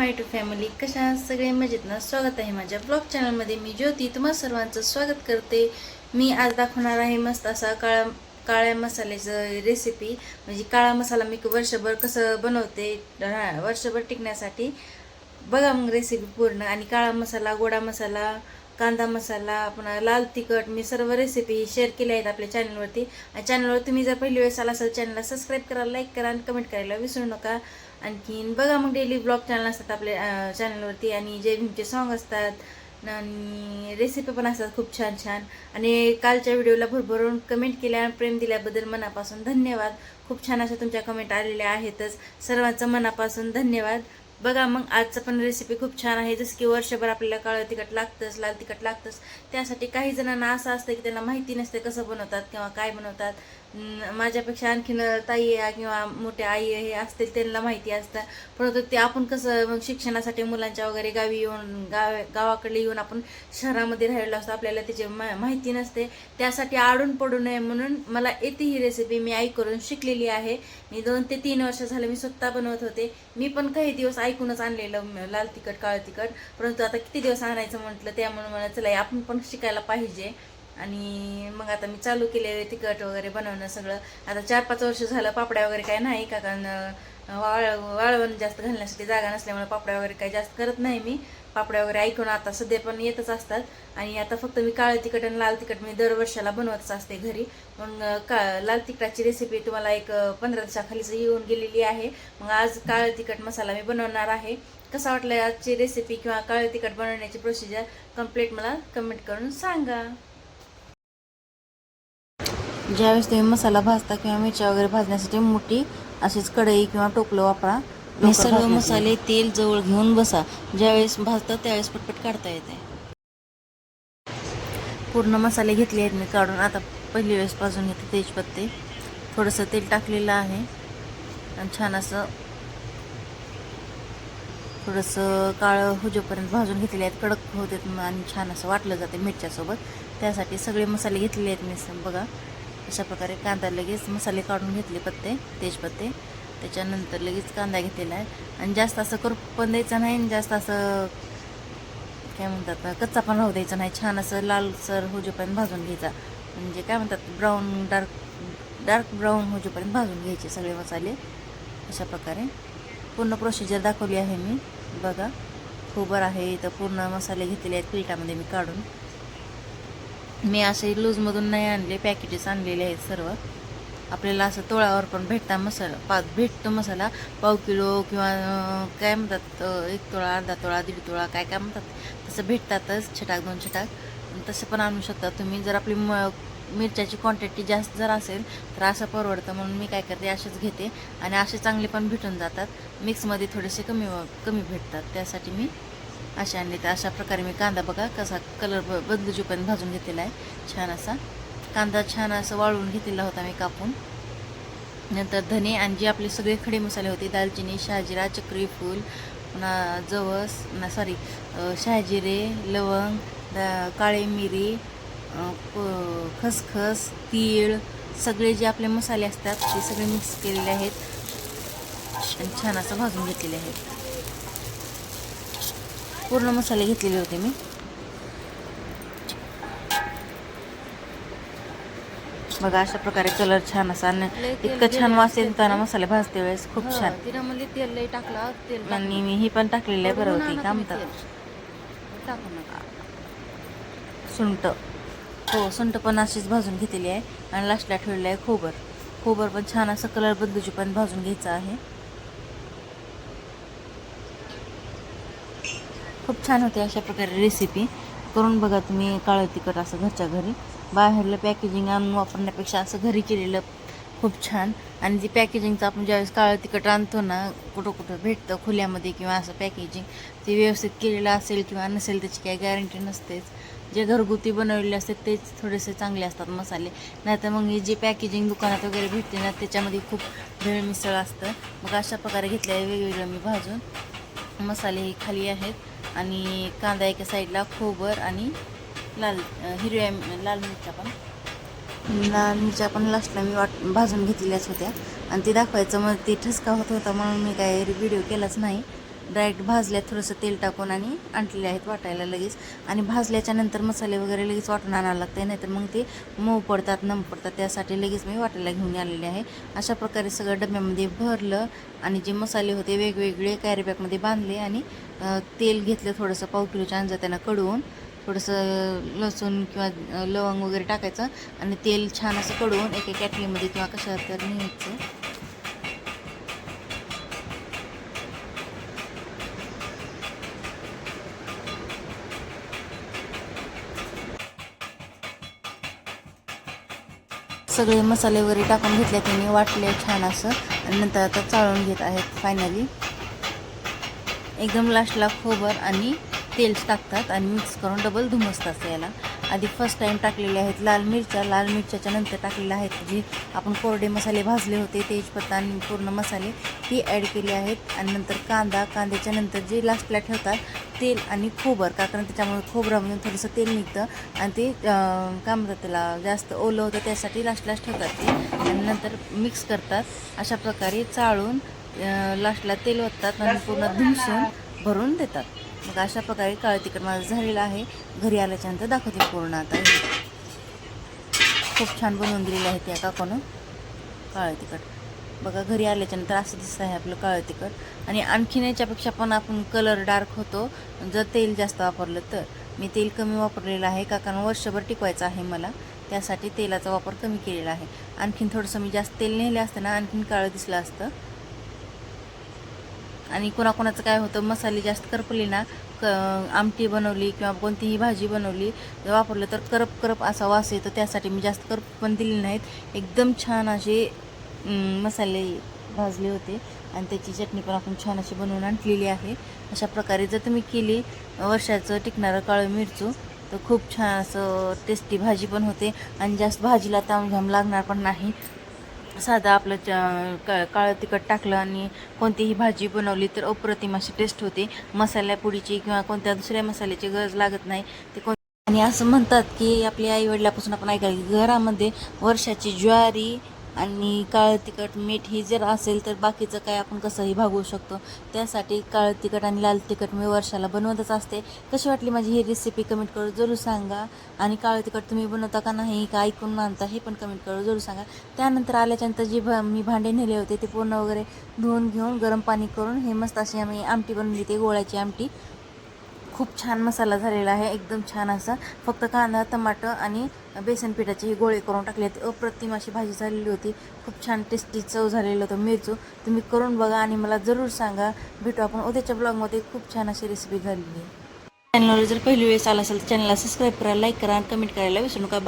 My to family कशा सगळे मजेत ना? स्वागत आहे माझ्या ब्लॉग चॅनलमध्ये मी ज्योती तुम्हा सर्वांचं स्वागत करते. मी आज दाखवणार आहे मस्त असा काळा काळ्या मसाल्याचं रेसिपी म्हणजे काळा मसाला मी वर्षभर कसं बनवते वर्षभर टिकण्यासाठी. बघा मग रेसिपी पूर्ण. आणि काळा मसाला गोडा मसाला कांदा मसाला पुन्हा लाल तिखट मी सर्व रेसिपी शेअर केल्या आहेत आपल्या चॅनलवरती आणि चॅनलवर तुम्ही जर पहिली वेळेस आला असेल चॅनलला सबस्क्राईब करा लाईक करा आणि कमेंट करायला विसरू नका. आणखीन बघा मग डेली ब्लॉग चॅनल असतात आपल्या चॅनलवरती आणि जय भीमचे सॉन्ग असतात आणि रेसिपी पण असतात खूप छान छान. आणि कालच्या व्हिडिओला भरभरून कमेंट केल्या आणि प्रेम दिल्याबद्दल मनापासून धन्यवाद. खूप छान अशा तुमच्या कमेंट आलेल्या आहेतच. सर्वांचं मनापासून धन्यवाद. बघा मग आजचं पण रेसिपी खूप छान आहे. जसं की वर्षभर आपल्याला काळं तिखट लागतंच लाल तिखट लागतंच. त्यासाठी काही जणांना असं असतं की त्यांना माहिती नसते कसं बनवतात किंवा काय बनवतात. माझ्यापेक्षा आणखीन ताई किंवा मोठ्या आई हे असतील त्यांना माहिती असतं. परंतु ते आपण कसं मग शिक्षणासाठी मुलांच्या वगैरे गावी येऊन गाव गावाकडे येऊन आपण शहरामध्ये राहिलो असतो आपल्याला त्याची मा माहिती नसते. त्यासाठी आडून पडू नये म्हणून मला येते ही रेसिपी मी ऐकून शिकलेली आहे. मी दोन ते तीन वर्ष झालं मी स्वतः बनवत होते. मी पण काही दिवस ऐकूनच आणलेलं लाल तिखट काळं तिखट. परंतु आता किती दिवस आणायचं म्हटलं त्यामुळे मला चला आपण पण शिकायला पाहिजे. आणि मग आता मी चालू केले तिखट वगैरे बनवणं सगळं. आता चार पाच वर्ष झालं पापड्या वगैरे काय नाही का? कारण वाळ वाळवण जास्त घालण्यासाठी जागा नसल्यामुळे पापड्या वगैरे काही जास्त करत नाही मी. पापड्या वगैरे ऐकून आता सध्या पण येतच असतात. आणि आता फक्त मी काळं तिखट आणि लाल तिखट मी दरवर्षाला बनवतच असते घरी. मग का लाल तिखटाची रेसिपी तुम्हाला एक पंधरा दिवसाखालीच येऊन गेलेली आहे. मग आज काळं तिखट मसाला मी बनवणार आहे. कसा वाटलं आजची रेसिपी किंवा काळं तिखट बनवण्याची प्रोसिजर कंप्लीट मला कमेंट करून सांगा. ज्यावेळेस तुम्ही मसाला भाजता किंवा मिरच्या वगैरे भाजण्यासाठी मोठी अशीच कढई किंवा टोपलं वापरा. हे सर्व मसाले तेल जवळ घेऊन बसा. ज्यावेळेस भाजतात त्यावेळेस पटपट काढता येते. पूर्ण मसाले घेतले आहेत मी काढून. आता पहिली वेळेस भाजून घेते तेजपत्ते. थोडंसं तेल टाकलेलं आहे. आणि छान असं थोडंसं काळं हुजेपर्यंत भाजून घेतलेले आहेत. कडक होते आणि छान असं वाटलं जाते मिरच्यासोबत. त्यासाठी सगळे मसाले घेतलेले आहेत मी. बघा. अशा प्रकारे कांदा लगेच मसाले काढून घेतले पत्ते तेजपत्ते. त्याच्यानंतर लगेच कांदा घेतलेला आहे. आणि जास्त असं करू पण द्यायचं नाही आणि जास्त असं काय म्हणतात कच्चा पण राहू द्यायचा नाही. छान असं लालसर होजेपर्यंत भाजून घ्यायचा. म्हणजे काय म्हणतात ब्राऊन डार्क डार्क ब्राऊन होजेपर्यंत भाजून घ्यायचे सगळे मसाले. अशा प्रकारे पूर्ण प्रोसिजर दाखवली आहे मी. बघा. खोबर आहे. इथं पूर्ण मसाले घेतले आहेत. पिठामध्ये मी काढून. मी असे लूजमधून नाही आणले पॅकेजेस आणलेले आहेत सर्व. आपल्याला असं तोळावर पण भेटता मसाला पा भेटतो मसाला पाव किलो किंवा काय म्हणतात एक तोळा अर्धा तोळा दीड तोळा काय काय म्हणतात तसं भेटतातच छटाक दोन छटाक. तसं पण आणू शकता तुम्ही. जर आपली म मिरच्याची क्वांटिटी जास्त जर असेल तर असं परवडतं म्हणून मी काय करते असेच घेते. आणि असे चांगले पण भेटून जातात. मिक्समध्ये थोडेसे कमी कमी भेटतात. त्यासाठी मी अशा आणले तर अशा प्रकारे मी कांदा बघा कसा कलर ब बदलूची पण भाजून घेतलेला आहे. छान असा. कांदा छान असं वाळवून घेतलेला होता मी कापून. नंतर धने आणि जे आपले सगळे खडे मसाले होते दालचिनी शहाजिरा चक्री फूल पुन्हा जवस ना सॉरी शहाजिरे लवंग दा काळे मिरी प- खसखस तीळ सगळे जे आपले मसाले असतात ते सगळे मिक्स केलेले आहेत. आणि छान असं भाजून घेतलेले आहेत. पूर्ण मसाले घेतलेले होते मी. बघा अशा प्रकारे कलर छान असा इतकं छान गेलं वास असेल येताना तर. मसाले भाजते वेळेस खूप छान. तिला लई टाकला तेल आणि मी ही पण टाकलेली आहे बरं होती का म्हणतात सुंट. हो सुंट पण अशीच भाजून घेतलेली आहे आणि लास्टला ठेवलेलं आहे खोबर. खोबर पण छान असं कलर बदलूची पण भाजून घ्यायचं आहे. खूप छान होते अशा प्रकारे रेसिपी करून बघा तुम्ही काळं तिखट असं घरच्या घरी. बाहेरलं पॅकेजिंग आणून वापरण्यापेक्षा असं घरी केलेलं खूप छान. आणि जी पॅकेजिंगचं आपण ज्यावेळेस काळं तिखट आणतो ना कुठं कुठं भेटतं खुल्यामध्ये किंवा असं पॅकेजिंग ते व्यवस्थित केलेलं असेल किंवा नसेल त्याची काही गॅरंटी नसतेच. जे घरगुती बनवलेले असतात तेच थोडेसे चांगले असतात मसाले. नाहीतर मग हे जे पॅकेजिंग दुकानात वगैरे भेटते ना त्याच्यामध्ये खूप भेळ मिसळ असतं. मग अशा प्रकारे घेतले वेगवेगळं मी भाजून मसाले हे खाली आहेत. आणि कांदा एका साईडला खोबर आणि लाल हिरव्या लाल मिरच्या पण. लाल मिरच्या पण लास्टला मी वाट भाजून घेतलेल्याच होत्या. आणि ते दाखवायचं मग ते ठसका होत होता म्हणून मी काय व्हिडिओ केलाच नाही. डायरेक्ट भाजल्या थोडंसं तेल टाकून आणि आणलेले आहेत वाटायला लगेच. आणि भाजल्याच्या नंतर मसाले वगैरे लगेच वाटून आणावं लागते नाहीतर मग ते मऊ पडतात नम पडतात. त्यासाठी लगेच मी वाटायला घेऊन आलेले आहे. अशा प्रकारे सगळं डब्यामध्ये भरलं आणि जे मसाले होते वेगवेगळे कॅरीबॅगमध्ये बांधले आणि तेल घेतलं थोडंसं पाव किलोच्या अंजा त्यांना कडवून थोडंसं लसूण किंवा लवंग वगैरे टाकायचं आणि तेल छान असं कडवून एका कॅटलीमध्ये किंवा कशा तर न्यायचं. सगळे मसाले वगैरे टाकून घेतले त्यांनी वाटले छान असं. आणि नंतर आता चाळून घेत आहेत फायनली एकदम लास्टला खोबर आणि तेल टाकतात आणि मिक्स करून डबल धुमसतात याला. आधी फर्स्ट टाईम टाकलेले आहेत. लाल मिरच्या लाल मिरच्याच्या नंतर टाकलेल्या आहेत जी आपण कोरडे मसाले भाजले होते तेजपत्ता आणि पूर्ण मसाले ती ॲड केले आहेत. आणि नंतर कांदा कांद्याच्या नंतर जे लास्टला ठेवतात तेल आणि खोबर. का? कारण त्याच्यामुळे खोबरामधून थोडंसं तेल निघतं. आणि ते काय म्हणतात त्याला जास्त ओलं होतं त्यासाठी लास्टला ठेवतात ते. आणि नंतर मिक्स करतात. अशा प्रकारे चाळून लास्टला तेल ओततात आणि पूर्ण धुसून भरून देतात. मग अशा प्रकारे काळ तिखट माझं झालेलं आहे. घरी आल्याच्यानंतर दाखवते पूर्ण आता. खूप छान बनवून दिलेलं आहे त्या काकानं. काळं तिखट बघा घरी आल्याच्यानंतर असं दिसतं आहे आपलं काळं तिखट आणि आणखीन याच्यापेक्षा पण आपण कलर डार्क होतो. जर तेल जास्त वापरलं तर. मी तेल कमी वापरलेलं आहे. काकांना वर्षभर टिकवायचं आहे मला. त्यासाठी तेलाचा वापर कमी केलेला आहे. आणखीन थोडंसं मी जास्त तेल नेलं असतं ना आणखीन काळं दिसलं असतं. आणि कोणाकोणाचं काय होतं मसाले जास्त करपले ना क आमटी बनवली किंवा कोणतीही भाजी बनवली वापरलं तर करप करप असा वास येतो. त्यासाठी मी जास्त करप पण दिले नाहीत. एकदम छान असे मसाले भाजले होते. आणि त्याची चटणी पण आपण छान अशी बनवून आणलेली आहे. अशा प्रकारे जर तुम्ही केली वर्षाचं टिकणारं काळं मिरचू तर खूप छान असं टेस्टी भाजी पण होते. आणि जास्त भाजीला तामझाम लागणार पण नाही. साधं आपलं च- काळं तिखट टाकलं आणि कोणतीही भाजी बनवली तर अप्रतिम अशी टेस्ट होते. मसाल्या पुडीची किंवा कोणत्या दुसऱ्या मसाल्याची गरज लागत नाही. ते कोण आणि असं म्हणतात की आपल्या आईवडिलापासून आपण ऐकायला की घरामध्ये वर्षाची ज्वारी आणि काळं तिखट मीठ ही जर असेल तर बाकीचं काय आपण कसंही भागवू शकतो. त्यासाठी काळं तिखट आणि लाल तिखट मी वर्षाला बनवतच असते. कशी वाटली माझी ही रेसिपी कमेंट करून जरूर सांगा. आणि काळं तिखट तुम्ही बनवता का नाही का ऐकून मानता हे पण कमेंट करून जरूर सांगा. त्यानंतर आल्याच्यानंतर जी भ मी भांडे नेले होते ते पूर्ण वगैरे धुवून घेऊन गरम पाणी करून हे मस्त अशी आम्ही आमटी बनवली ते गोळ्याची आमटी. खूप छान मसाला झालेला आहे एकदम छान असा. फक्त कांदा टमाटर आणि बेसन पिठाचे हे गोळे करून टाकले आहेत अप्रतिम अशी भाजी झालेली होती. खूप छान टेस्टी चव झालेलं होतं. मिरचू तुम्ही करून बघा आणि मला जरूर सांगा. भेटू आपण उद्याच्या ब्लॉगमध्ये. खूप छान अशी रेसिपी झालेली. आहे चॅनलवर जर पहिली वेळेस आला असेल तर चॅनलला सबस्क्राईब करा लाईक करा आणि कमेंट करायला विसरू नका.